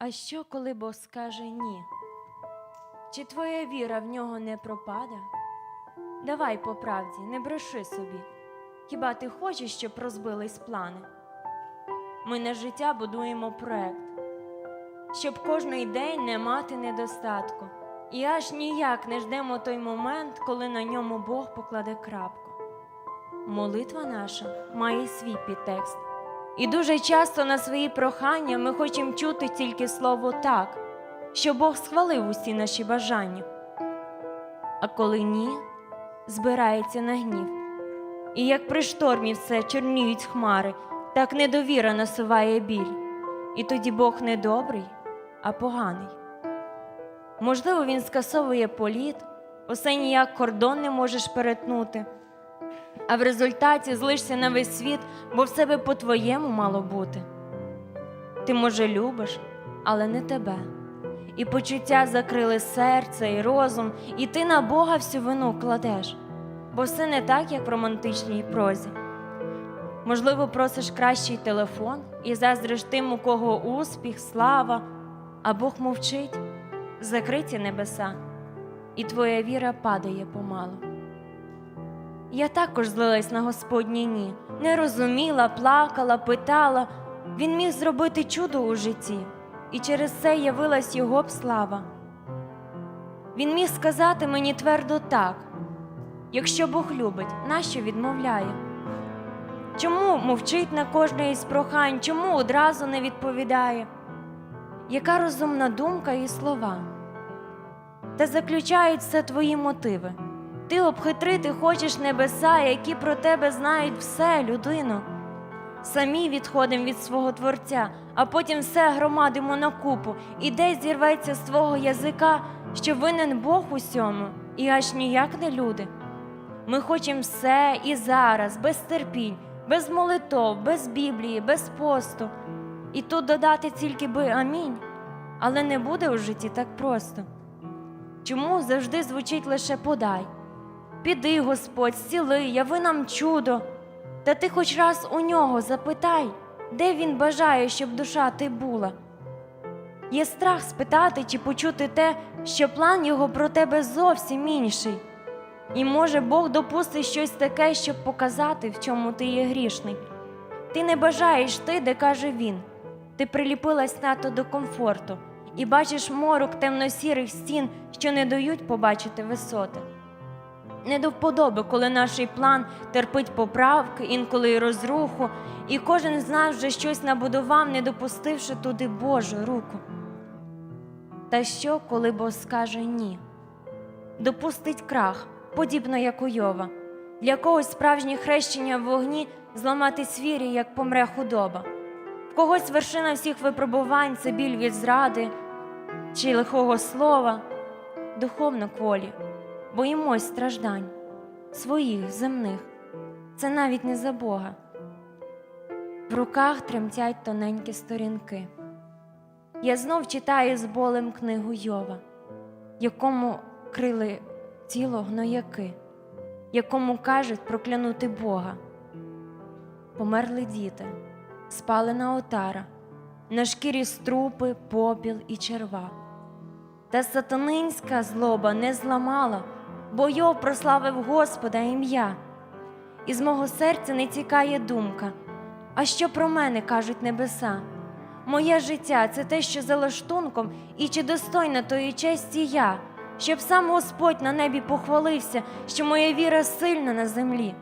А що, коли Бог скаже ні? Чи твоя віра в нього не пропада? Давай по правді, не бреши собі. Хіба ти хочеш, щоб розбились плани? Ми на життя будуємо проект, щоб кожний день не мати недостатку, і аж ніяк не ждемо той момент, коли на ньому Бог покладе крапку. Молитва наша має свій підтекст. І дуже часто на свої прохання ми хочемо чути тільки слово так, що Бог схвалив усі наші бажання. А коли ні, збирається на гнів. І як при штормі все чорніють хмари, так недовіра насуває біль. І тоді Бог не добрий, а поганий. Можливо, він скасовує політ, усе ніяк кордон не можеш перетнути а в результаті злишся на весь світ, бо все би по-твоєму мало бути. Ти, може, любиш, але не тебе. І почуття закрили серце і розум, і ти на Бога всю вину кладеш, бо все не так, як в романтичній прозі. Можливо, просиш кращий телефон і заздриш тим, у кого успіх, слава, а Бог мовчить, закриті небеса, і твоя віра падає помалу. Я також злилась на Господнє ні, не розуміла, плакала, питала. Він міг зробити чудо у житті, і через це явилась його б слава. Він міг сказати мені твердо так: якщо Бог любить, нащо відмовляє? Чому мовчить на кожне із прохань, чому одразу не відповідає? Яка розумна думка і слова? Та заключають все твої мотиви. Ти обхитрити хочеш небеса, які про тебе знають все, людино. Самі відходимо від свого Творця, а потім все громадимо на купу, і десь зірветься з твого язика, що винен Бог усьому, і аж ніяк не люди. Ми хочемо все і зараз, без терпінь, без молитов, без Біблії, без посту. І тут додати тільки би амінь, але не буде у житті так просто. Чому завжди звучить лише подай? Піди, Господь, зціли, яви нам чудо. Та ти хоч раз у нього запитай, де він бажає, щоб душа ти була. Є страх спитати чи почути те, що план його про тебе зовсім інший. І може Бог допустить щось таке, щоб показати, в чому ти є грішний. Ти не бажаєш ти, де каже він. Ти приліпилась надто до комфорту і бачиш морок темно-сірих стін, що не дають побачити висоти. Не до вподоби, коли наш план терпить поправки, інколи й розруху, і кожен з нас вже щось набудував, не допустивши туди Божу руку. Та що, коли Бог скаже ні? Допустить крах, подібно як у Йова. Для когось справжнє хрещення в вогні зламати свірі, як помре худоба. В когось вершина всіх випробувань це біль від зради чи лихого слова, духовно кволі боїмось страждань своїх земних, це навіть не за Бога. В руках тремтять тоненькі сторінки. Я знов читаю з болем книгу Йова, якому крили тіло гнояки, якому кажуть проклянути Бога. Померли діти, спалена отара, на шкірі струпи, попіл і черва. Та сатанинська злоба не зламала бо Йов прославив Господа ім'я. Із мого серця не тікає думка, а що про мене кажуть небеса? Моє життя це те, що за лаштунком, і чи достойна тої честі я, щоб сам Господь на небі похвалився, що моя віра сильна на землі.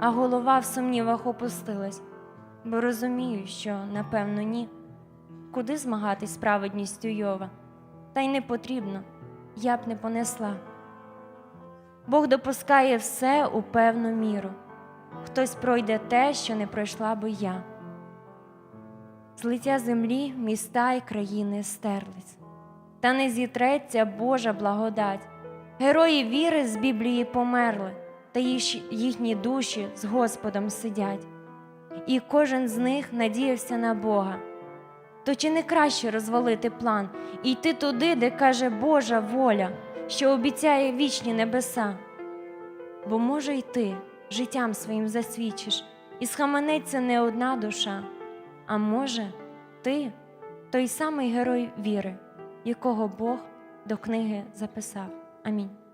А голова в сумнівах опустилась, бо розумію, що, напевно, ні. Куди змагатись з праведністю Йова? Та й не потрібно, я б не понесла. Бог допускає все у певну міру. Хтось пройде те, що не пройшла би я. З лиця землі міста й країни стерлись, та не зітреться Божа благодать. Герої віри з Біблії померли, та їх- їхні душі з Господом сидять, і кожен з них надіявся на Бога. То чи не краще розвалити план і йти туди, де каже Божа воля? Що обіцяє вічні небеса. Бо, може, й ти життям своїм засвідчиш, і схаменеться не одна душа, а може, ти той самий герой віри, якого Бог до книги записав. Амінь.